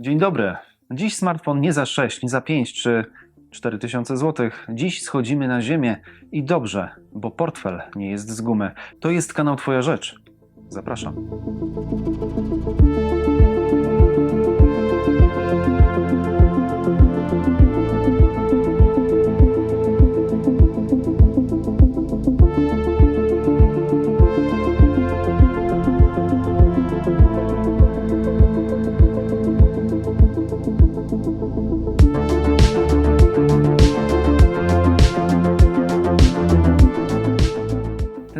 Dzień dobry. Dziś smartfon nie za 6, nie za 5 czy 4000 zł. Dziś schodzimy na ziemię i dobrze, bo portfel nie jest z gumy. To jest kanał Twoja Rzecz. Zapraszam.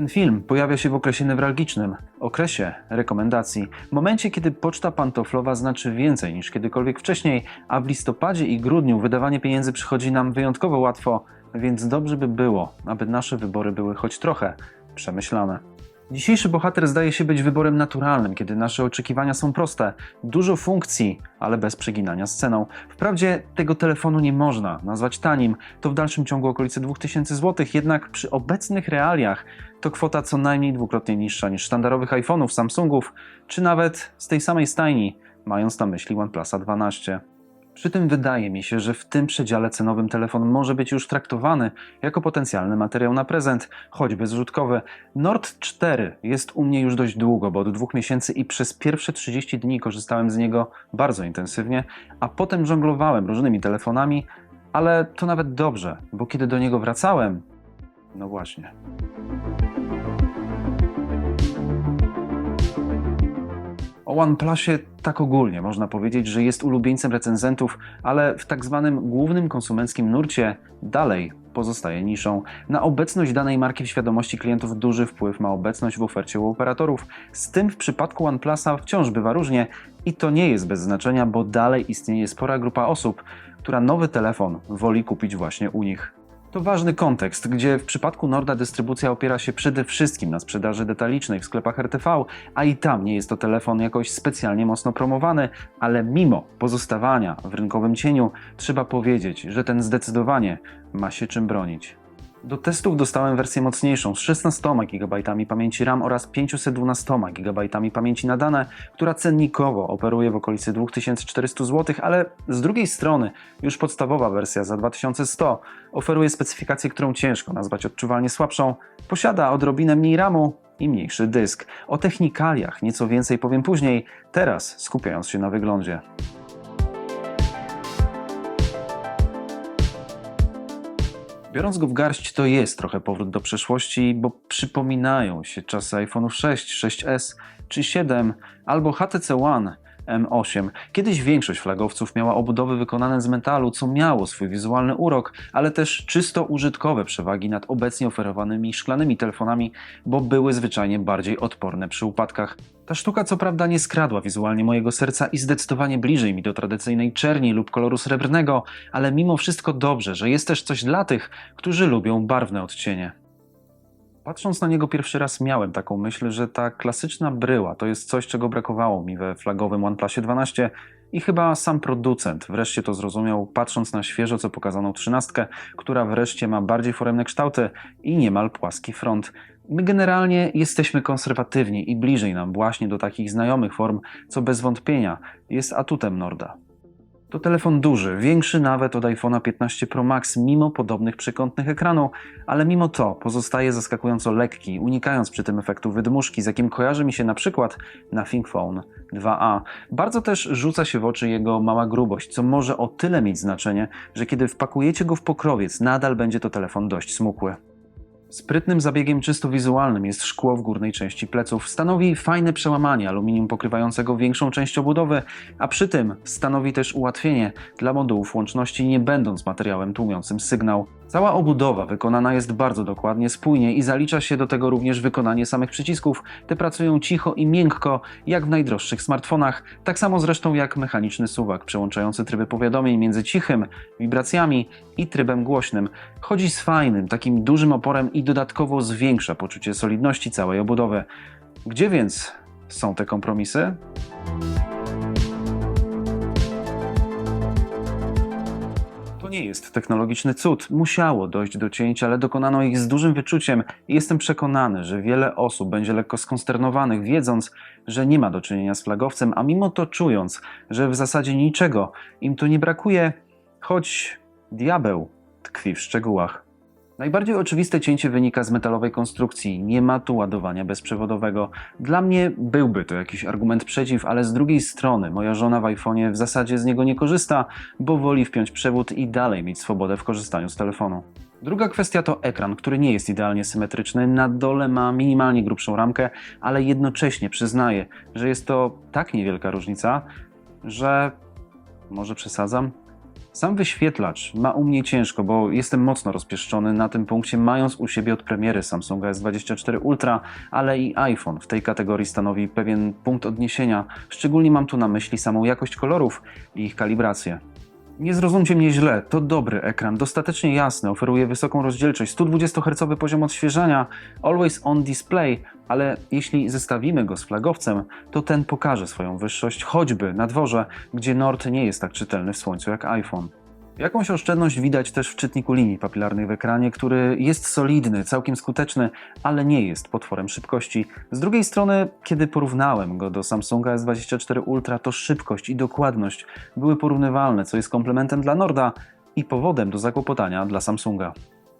Ten film pojawia się w okresie newralgicznym, okresie rekomendacji, momencie, kiedy poczta pantoflowa znaczy więcej niż kiedykolwiek wcześniej, a w listopadzie i grudniu wydawanie pieniędzy przychodzi nam wyjątkowo łatwo, więc dobrze by było, aby nasze wybory były choć trochę przemyślane. Dzisiejszy bohater zdaje się być wyborem naturalnym, kiedy nasze oczekiwania są proste. Dużo funkcji, ale bez przeginania z ceną. Wprawdzie tego telefonu nie można nazwać tanim, to w dalszym ciągu okolice 2000 zł, jednak przy obecnych realiach to kwota co najmniej dwukrotnie niższa niż sztandarowych iPhone'ów, Samsungów, czy nawet z tej samej stajni, mając na myśli OnePlusa 12. Przy tym wydaje mi się, że w tym przedziale cenowym telefon może być już traktowany jako potencjalny materiał na prezent, choćby zrzutkowy. Nord 4 jest u mnie już dość długo, bo od dwóch miesięcy i przez pierwsze 30 dni korzystałem z niego bardzo intensywnie, a potem żonglowałem różnymi telefonami, ale to nawet dobrze, bo kiedy do niego wracałem, no właśnie. O OnePlusie tak ogólnie można powiedzieć, że jest ulubieńcem recenzentów, ale w tak zwanym głównym konsumenckim nurcie dalej pozostaje niszą. Na obecność danej marki w świadomości klientów duży wpływ ma obecność w ofercie u operatorów. Z tym w przypadku OnePlusa wciąż bywa różnie i to nie jest bez znaczenia, bo dalej istnieje spora grupa osób, która nowy telefon woli kupić właśnie u nich. To ważny kontekst, gdzie w przypadku Norda dystrybucja opiera się przede wszystkim na sprzedaży detalicznej w sklepach RTV, a i tam nie jest to telefon jakoś specjalnie mocno promowany, ale mimo pozostawania w rynkowym cieniu, trzeba powiedzieć, że ten zdecydowanie ma się czym bronić. Do testów dostałem wersję mocniejszą z 16 GB pamięci RAM oraz 512 GB pamięci na dane, która cennikowo operuje w okolicy 2400 zł, ale z drugiej strony już podstawowa wersja za 2100 oferuje specyfikację, którą ciężko nazwać odczuwalnie słabszą, posiada odrobinę mniej RAMu i mniejszy dysk. O technikaliach nieco więcej powiem później, teraz skupiając się na wyglądzie. Biorąc go w garść, to jest trochę powrót do przeszłości, bo przypominają się czasy iPhone'ów 6, 6S czy 7 albo HTC One M8. Kiedyś większość flagowców miała obudowy wykonane z metalu, co miało swój wizualny urok, ale też czysto użytkowe przewagi nad obecnie oferowanymi szklanymi telefonami, bo były zwyczajnie bardziej odporne przy upadkach. Ta sztuka co prawda nie skradła wizualnie mojego serca i zdecydowanie bliżej mi do tradycyjnej czerni lub koloru srebrnego, ale mimo wszystko dobrze, że jest też coś dla tych, którzy lubią barwne odcienie. Patrząc na niego pierwszy raz miałem taką myśl, że ta klasyczna bryła to jest coś, czego brakowało mi we flagowym OnePlusie 12 i chyba sam producent wreszcie to zrozumiał, patrząc na świeżo co pokazaną trzynastkę, która wreszcie ma bardziej foremne kształty i niemal płaski front. My generalnie jesteśmy konserwatywni i bliżej nam właśnie do takich znajomych form, co bez wątpienia jest atutem Norda. To telefon duży, większy nawet od iPhone'a 15 Pro Max, mimo podobnych przekątnych ekranu, ale mimo to pozostaje zaskakująco lekki, unikając przy tym efektu wydmuszki, z jakim kojarzy mi się na przykład na ThinkPhone 2A. Bardzo też rzuca się w oczy jego mała grubość, co może o tyle mieć znaczenie, że kiedy wpakujecie go w pokrowiec, nadal będzie to telefon dość smukły. Sprytnym zabiegiem czysto wizualnym jest szkło w górnej części pleców. Stanowi fajne przełamanie aluminium pokrywającego większą część obudowy, a przy tym stanowi też ułatwienie dla modułów łączności, nie będąc materiałem tłumiącym sygnał. Cała obudowa wykonana jest bardzo dokładnie, spójnie i zalicza się do tego również wykonanie samych przycisków. Te pracują cicho i miękko, jak w najdroższych smartfonach, tak samo zresztą jak mechaniczny suwak przełączający tryby powiadomień między cichym, wibracjami i trybem głośnym. Chodzi z fajnym, takim dużym oporem i dodatkowo zwiększa poczucie solidności całej obudowy. Gdzie więc są te kompromisy? Nie jest technologiczny cud. Musiało dojść do cięć, ale dokonano ich z dużym wyczuciem i jestem przekonany, że wiele osób będzie lekko skonsternowanych, wiedząc, że nie ma do czynienia z flagowcem, a mimo to czując, że w zasadzie niczego im tu nie brakuje, choć diabeł tkwi w szczegółach. Najbardziej oczywiste cięcie wynika z metalowej konstrukcji. Nie ma tu ładowania bezprzewodowego. Dla mnie byłby to jakiś argument przeciw, ale z drugiej strony moja żona w iPhone'ie w zasadzie z niego nie korzysta, bo woli wpiąć przewód i dalej mieć swobodę w korzystaniu z telefonu. Druga kwestia to ekran, który nie jest idealnie symetryczny. Na dole ma minimalnie grubszą ramkę, ale jednocześnie przyznaję, że jest to tak niewielka różnica, że może przesadzam. Sam wyświetlacz ma u mnie ciężko, bo jestem mocno rozpieszczony na tym punkcie, mając u siebie od premiery Samsunga S24 Ultra, ale i iPhone w tej kategorii stanowi pewien punkt odniesienia. Szczególnie mam tu na myśli samą jakość kolorów i ich kalibrację. Nie zrozumcie mnie źle, to dobry ekran, dostatecznie jasny, oferuje wysoką rozdzielczość, 120 Hz poziom odświeżania, always on display, ale jeśli zestawimy go z flagowcem, to ten pokaże swoją wyższość choćby na dworze, gdzie Nord nie jest tak czytelny w słońcu jak iPhone. Jakąś oszczędność widać też w czytniku linii papilarnej w ekranie, który jest solidny, całkiem skuteczny, ale nie jest potworem szybkości. Z drugiej strony, kiedy porównałem go do Samsunga S24 Ultra, to szybkość i dokładność były porównywalne, co jest komplementem dla Norda i powodem do zakłopotania dla Samsunga.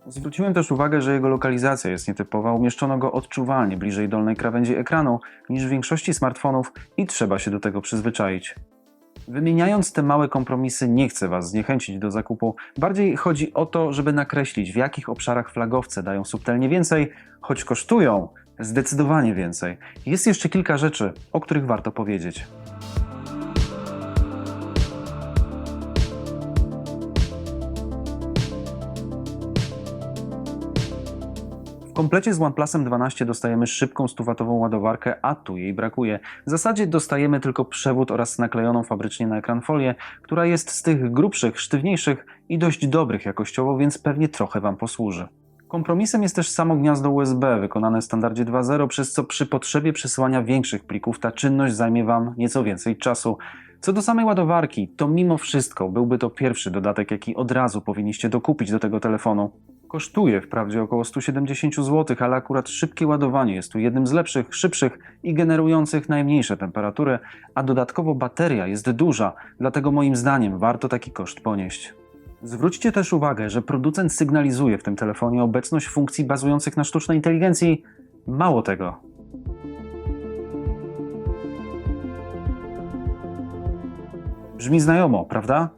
Zwróciłem też uwagę, że jego lokalizacja jest nietypowa, umieszczono go odczuwalnie bliżej dolnej krawędzi ekranu niż w większości smartfonów i trzeba się do tego przyzwyczaić. Wymieniając te małe kompromisy, nie chcę Was zniechęcić do zakupu. Bardziej chodzi o to, żeby nakreślić, w jakich obszarach flagowce dają subtelnie więcej, choć kosztują zdecydowanie więcej. Jest jeszcze kilka rzeczy, o których warto powiedzieć. W komplecie z OnePlusem 12 dostajemy szybką 100W ładowarkę, a tu jej brakuje. W zasadzie dostajemy tylko przewód oraz naklejoną fabrycznie na ekran folię, która jest z tych grubszych, sztywniejszych i dość dobrych jakościowo, więc pewnie trochę Wam posłuży. Kompromisem jest też samo gniazdo USB, wykonane w standardzie 2.0, przez co przy potrzebie przesyłania większych plików ta czynność zajmie Wam nieco więcej czasu. Co do samej ładowarki, to mimo wszystko byłby to pierwszy dodatek, jaki od razu powinniście dokupić do tego telefonu. Kosztuje wprawdzie około 170 zł, ale akurat szybkie ładowanie jest tu jednym z lepszych, szybszych i generujących najmniejsze temperatury, a dodatkowo bateria jest duża, dlatego moim zdaniem warto taki koszt ponieść. Zwróćcie też uwagę, że producent sygnalizuje w tym telefonie obecność funkcji bazujących na sztucznej inteligencji. Mało tego. Brzmi znajomo, prawda?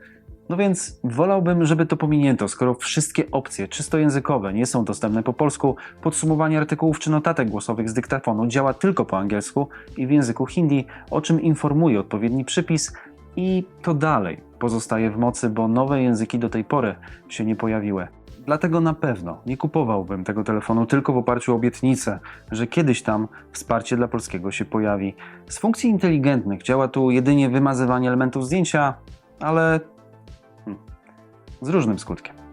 No więc wolałbym, żeby to pominięto, skoro wszystkie opcje czysto językowe nie są dostępne po polsku, podsumowanie artykułów czy notatek głosowych z dyktafonu działa tylko po angielsku i w języku hindi, o czym informuje odpowiedni przypis i to dalej pozostaje w mocy, bo nowe języki do tej pory się nie pojawiły. Dlatego na pewno nie kupowałbym tego telefonu tylko w oparciu o obietnicę, że kiedyś tam wsparcie dla polskiego się pojawi. Z funkcji inteligentnych działa tu jedynie wymazywanie elementów zdjęcia, ale różnym skutkiem.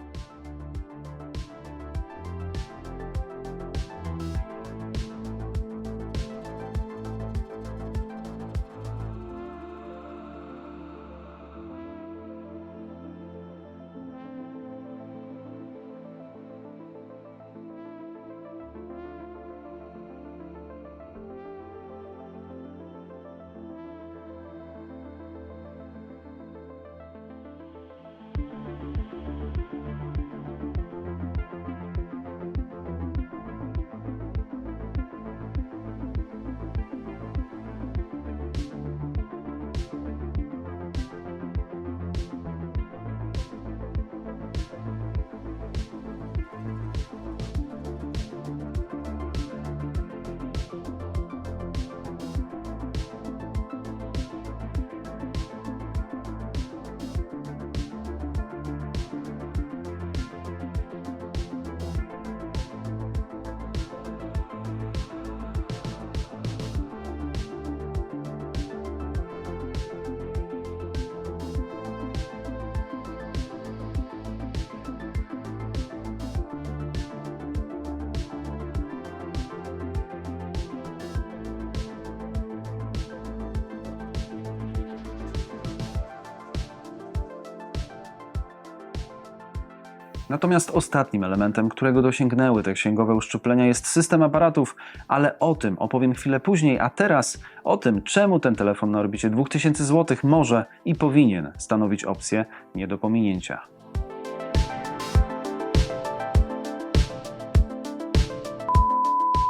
Natomiast ostatnim elementem, którego dosięgnęły te księgowe uszczuplenia jest system aparatów, ale o tym opowiem chwilę później, a teraz o tym, czemu ten telefon na orbicie 2000 zł może i powinien stanowić opcję nie do pominięcia.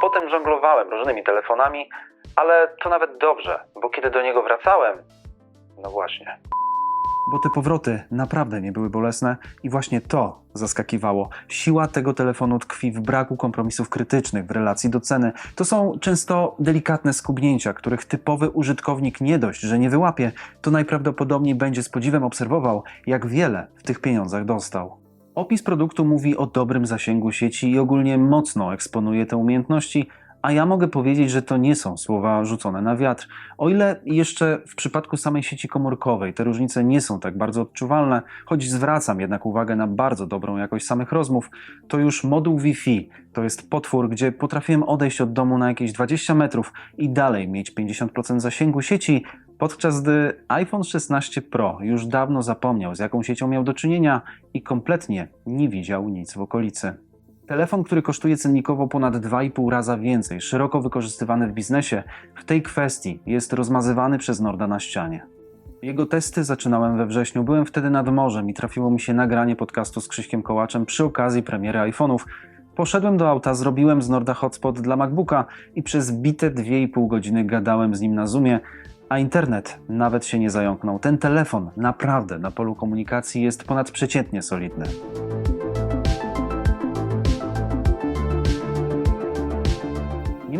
Potem żonglowałem różnymi telefonami, ale to nawet dobrze, bo kiedy do niego wracałem, no właśnie. Bo te powroty naprawdę nie były bolesne i właśnie to zaskakiwało. Siła tego telefonu tkwi w braku kompromisów krytycznych w relacji do ceny. To są często delikatne skubnięcia, których typowy użytkownik nie dość, że nie wyłapie, to najprawdopodobniej będzie z podziwem obserwował, jak wiele w tych pieniądzach dostał. Opis produktu mówi o dobrym zasięgu sieci i ogólnie mocno eksponuje te umiejętności, a ja mogę powiedzieć, że to nie są słowa rzucone na wiatr. O ile jeszcze w przypadku samej sieci komórkowej te różnice nie są tak bardzo odczuwalne, choć zwracam jednak uwagę na bardzo dobrą jakość samych rozmów, to już moduł Wi-Fi to jest potwór, gdzie potrafiłem odejść od domu na jakieś 20 metrów i dalej mieć 50% zasięgu sieci, podczas gdy iPhone 16 Pro już dawno zapomniał, z jaką siecią miał do czynienia i kompletnie nie widział nic w okolicy. Telefon, który kosztuje cennikowo ponad 2,5 raza więcej, szeroko wykorzystywany w biznesie, w tej kwestii jest rozmazywany przez Norda na ścianie. Jego testy zaczynałem we wrześniu. Byłem wtedy nad morzem i trafiło mi się nagranie podcastu z Krzyśkiem Kołaczem przy okazji premiery iPhone'ów. Poszedłem do auta, zrobiłem z Norda hotspot dla MacBooka i przez bite 2,5 godziny gadałem z nim na Zoomie, a internet nawet się nie zająknął. Ten telefon naprawdę na polu komunikacji jest ponadprzeciętnie solidny.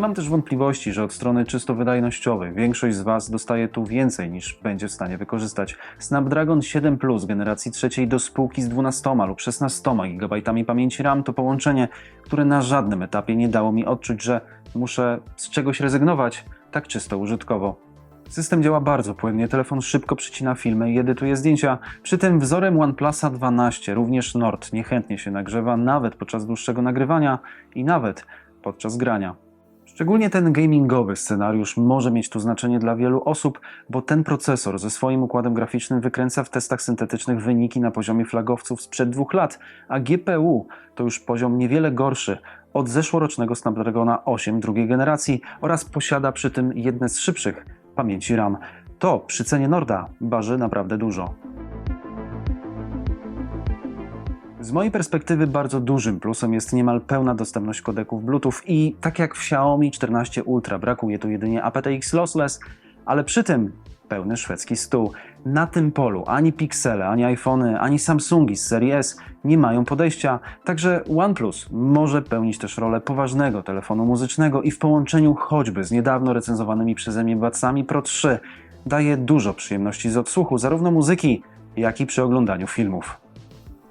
Mam też wątpliwości, że od strony czysto wydajnościowej większość z Was dostaje tu więcej niż będzie w stanie wykorzystać. Snapdragon 7 Plus generacji trzeciej do spółki z 12 lub 16 GB pamięci RAM to połączenie, które na żadnym etapie nie dało mi odczuć, że muszę z czegoś rezygnować tak czysto użytkowo. System działa bardzo płynnie, telefon szybko przycina filmy i edytuje zdjęcia. Przy tym wzorem OnePlusa 12 również Nord niechętnie się nagrzewa nawet podczas dłuższego nagrywania i nawet podczas grania. Szczególnie ten gamingowy scenariusz może mieć tu znaczenie dla wielu osób, bo ten procesor ze swoim układem graficznym wykręca w testach syntetycznych wyniki na poziomie flagowców sprzed dwóch lat, a GPU to już poziom niewiele gorszy od zeszłorocznego Snapdragona 8 drugiej generacji oraz posiada przy tym jedne z szybszych pamięci RAM. To przy cenie Norda waży naprawdę dużo. Z mojej perspektywy bardzo dużym plusem jest niemal pełna dostępność kodeków Bluetooth i tak jak w Xiaomi 14 Ultra brakuje tu jedynie aptX Lossless, ale przy tym pełny szwedzki stół. Na tym polu ani Pixele, ani iPhony, ani Samsungi z serii S nie mają podejścia, także OnePlus może pełnić też rolę poważnego telefonu muzycznego i w połączeniu choćby z niedawno recenzowanymi przeze mnie Budsami Pro 3 daje dużo przyjemności z odsłuchu zarówno muzyki, jak i przy oglądaniu filmów.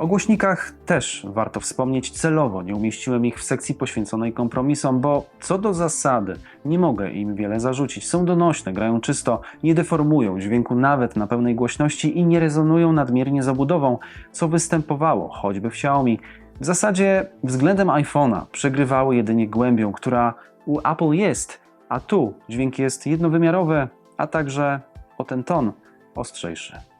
O głośnikach też warto wspomnieć celowo, nie umieściłem ich w sekcji poświęconej kompromisom, bo co do zasady nie mogę im wiele zarzucić. Są donośne, grają czysto, nie deformują dźwięku nawet na pełnej głośności i nie rezonują nadmiernie zabudową, co występowało choćby w Xiaomi. W zasadzie względem iPhone'a przegrywały jedynie głębią, która u Apple jest, a tu dźwięk jest jednowymiarowy, a także o ten ton ostrzejszy.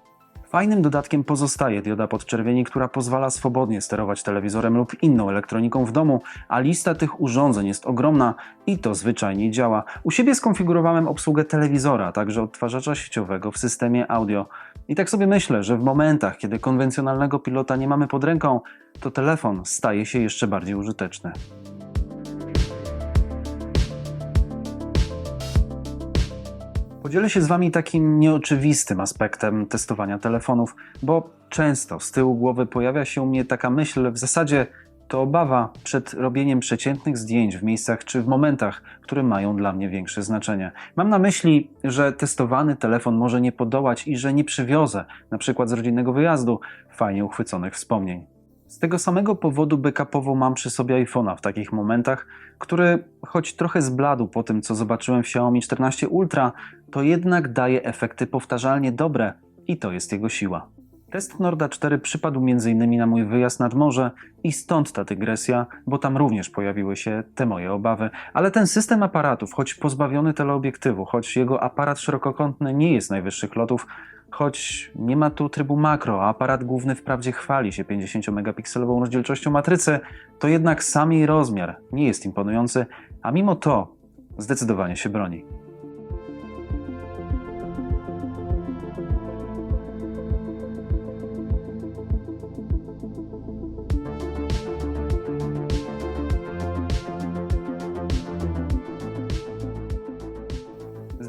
Fajnym dodatkiem pozostaje dioda podczerwieni, która pozwala swobodnie sterować telewizorem lub inną elektroniką w domu, a lista tych urządzeń jest ogromna i to zwyczajnie działa. U siebie skonfigurowałem obsługę telewizora, a także odtwarzacza sieciowego w systemie audio. I tak sobie myślę, że w momentach, kiedy konwencjonalnego pilota nie mamy pod ręką, to telefon staje się jeszcze bardziej użyteczny. Podzielę się z Wami takim nieoczywistym aspektem testowania telefonów, bo często z tyłu głowy pojawia się u mnie taka myśl, w zasadzie to obawa przed robieniem przeciętnych zdjęć w miejscach czy w momentach, które mają dla mnie większe znaczenie. Mam na myśli, że testowany telefon może nie podołać i że nie przywiozę, na przykład z rodzinnego wyjazdu, fajnie uchwyconych wspomnień. Z tego samego powodu backupowo mam przy sobie iPhone'a w takich momentach, który choć trochę zbladł po tym, co zobaczyłem w Xiaomi 14 Ultra, to jednak daje efekty powtarzalnie dobre i to jest jego siła. Test Norda 4 przypadł m.in. na mój wyjazd nad morze i stąd ta dygresja, bo tam również pojawiły się te moje obawy. Ale ten system aparatów, choć pozbawiony teleobiektywu, choć jego aparat szerokokątny nie jest najwyższych lotów, choć nie ma tu trybu makro, a aparat główny wprawdzie chwali się 50-megapikselową rozdzielczością matrycy, to jednak sam jej rozmiar nie jest imponujący, a mimo to zdecydowanie się broni.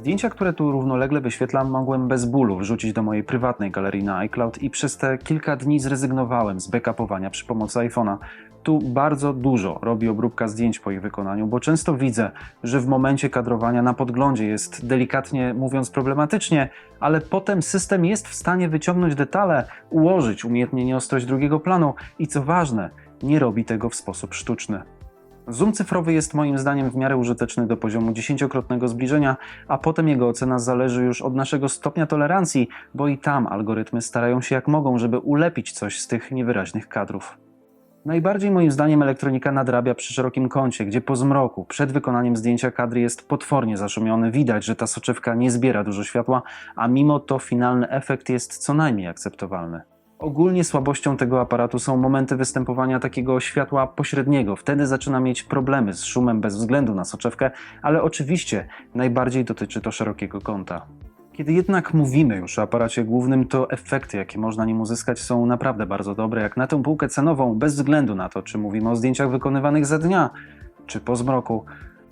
Zdjęcia, które tu równolegle wyświetlam, mogłem bez bólu wrzucić do mojej prywatnej galerii na iCloud i przez te kilka dni zrezygnowałem z backupowania przy pomocy iPhone'a. Tu bardzo dużo robi obróbka zdjęć po ich wykonaniu, bo często widzę, że w momencie kadrowania na podglądzie jest delikatnie mówiąc problematycznie, ale potem system jest w stanie wyciągnąć detale, ułożyć umiejętnie nieostrość drugiego planu i co ważne, nie robi tego w sposób sztuczny. Zoom cyfrowy jest moim zdaniem w miarę użyteczny do poziomu dziesięciokrotnego zbliżenia, a potem jego ocena zależy już od naszego stopnia tolerancji, bo i tam algorytmy starają się jak mogą, żeby ulepić coś z tych niewyraźnych kadrów. Najbardziej moim zdaniem elektronika nadrabia przy szerokim kącie, gdzie po zmroku, przed wykonaniem zdjęcia kadry jest potwornie zaszumiony, widać, że ta soczewka nie zbiera dużo światła, a mimo to finalny efekt jest co najmniej akceptowalny. Ogólnie słabością tego aparatu są momenty występowania takiego światła pośredniego. Wtedy zaczyna mieć problemy z szumem bez względu na soczewkę, ale oczywiście najbardziej dotyczy to szerokiego kąta. Kiedy jednak mówimy już o aparacie głównym, to efekty, jakie można nim uzyskać, są naprawdę bardzo dobre, jak na tę półkę cenową, bez względu na to, czy mówimy o zdjęciach wykonywanych za dnia, czy po zmroku.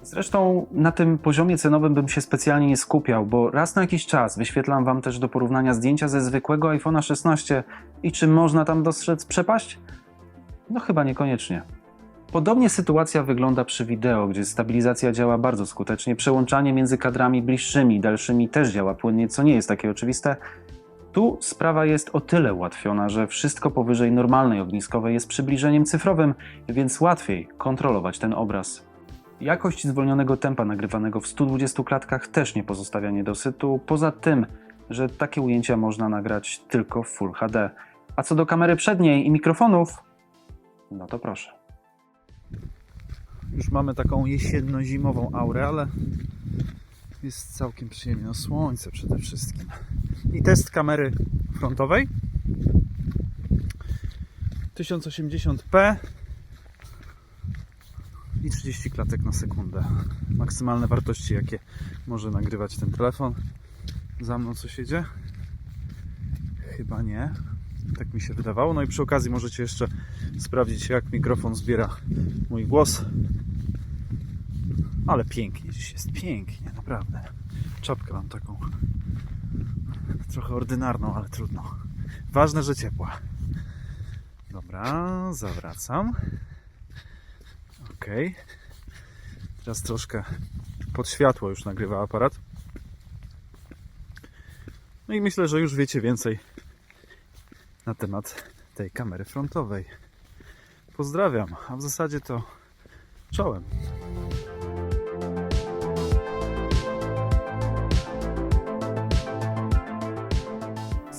Zresztą na tym poziomie cenowym bym się specjalnie nie skupiał, bo raz na jakiś czas wyświetlam Wam też do porównania zdjęcia ze zwykłego iPhone'a 16 i czy można tam dostrzec przepaść? No chyba niekoniecznie. Podobnie sytuacja wygląda przy wideo, gdzie stabilizacja działa bardzo skutecznie, przełączanie między kadrami bliższymi i dalszymi też działa płynnie, co nie jest takie oczywiste. Tu sprawa jest o tyle ułatwiona, że wszystko powyżej normalnej ogniskowej jest przybliżeniem cyfrowym, więc łatwiej kontrolować ten obraz. Jakość zwolnionego tempa nagrywanego w 120 klatkach też nie pozostawia niedosytu, poza tym, że takie ujęcia można nagrać tylko w Full HD. A co do kamery przedniej i mikrofonów, no to proszę. Już mamy taką jesienno-zimową aurę, ale jest całkiem przyjemnie. No słońce przede wszystkim. I test kamery frontowej. 1080p i 30 klatek na sekundę. Maksymalne wartości, jakie może nagrywać ten telefon. Za mną coś jedzie? Chyba nie. Tak mi się wydawało. No i przy okazji możecie jeszcze sprawdzić, jak mikrofon zbiera mój głos. Ale pięknie dziś jest, pięknie, naprawdę. Czapkę mam taką trochę ordynarną, ale trudno. Ważne, że ciepła. Dobra, zawracam. Ok. Teraz troszkę pod światło już nagrywa aparat. No i myślę, że już wiecie więcej na temat tej kamery frontowej. Pozdrawiam, a w zasadzie to czołem.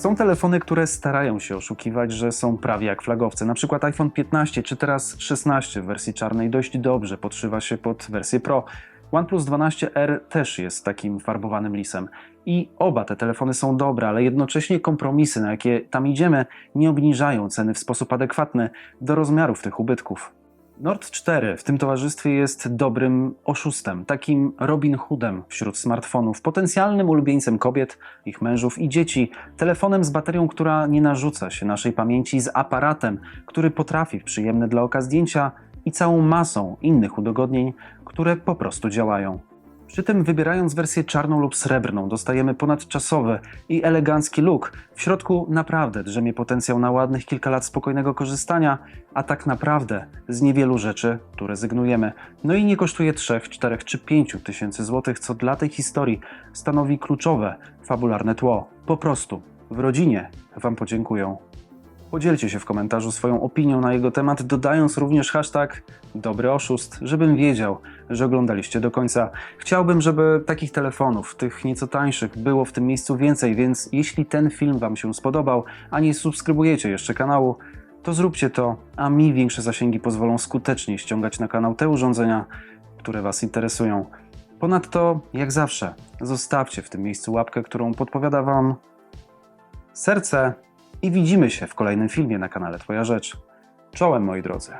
Są telefony, które starają się oszukiwać, że są prawie jak flagowce. Na przykład iPhone 15 czy teraz 16 w wersji czarnej dość dobrze podszywa się pod wersję Pro. OnePlus 12R też jest takim farbowanym lisem. I oba te telefony są dobre, ale jednocześnie kompromisy, na jakie tam idziemy, nie obniżają ceny w sposób adekwatny do rozmiarów tych ubytków. Nord 4 w tym towarzystwie jest dobrym oszustem, takim Robin Hoodem wśród smartfonów, potencjalnym ulubieńcem kobiet, ich mężów i dzieci, telefonem z baterią, która nie narzuca się naszej pamięci, z aparatem, który potrafi w przyjemne dla oka zdjęcia i całą masą innych udogodnień, które po prostu działają. Przy tym wybierając wersję czarną lub srebrną dostajemy ponadczasowy i elegancki look. W środku naprawdę drzemie potencjał na ładnych kilka lat spokojnego korzystania, a tak naprawdę z niewielu rzeczy tu rezygnujemy. No i nie kosztuje 3, 4 czy 5 tysięcy złotych, co dla tej historii stanowi kluczowe, fabularne tło. Po prostu w rodzinie Wam podziękują. Podzielcie się w komentarzu swoją opinią na jego temat, dodając również hashtag dobry oszust, żebym wiedział, że oglądaliście do końca. Chciałbym, żeby takich telefonów, tych nieco tańszych, było w tym miejscu więcej, więc jeśli ten film Wam się spodobał, a nie subskrybujecie jeszcze kanału, to zróbcie to, a mi większe zasięgi pozwolą skutecznie ściągać na kanał te urządzenia, które Was interesują. Ponadto, jak zawsze, zostawcie w tym miejscu łapkę, którą podpowiada Wam serce i widzimy się w kolejnym filmie na kanale Twoja Rzecz. Czołem moi drodzy.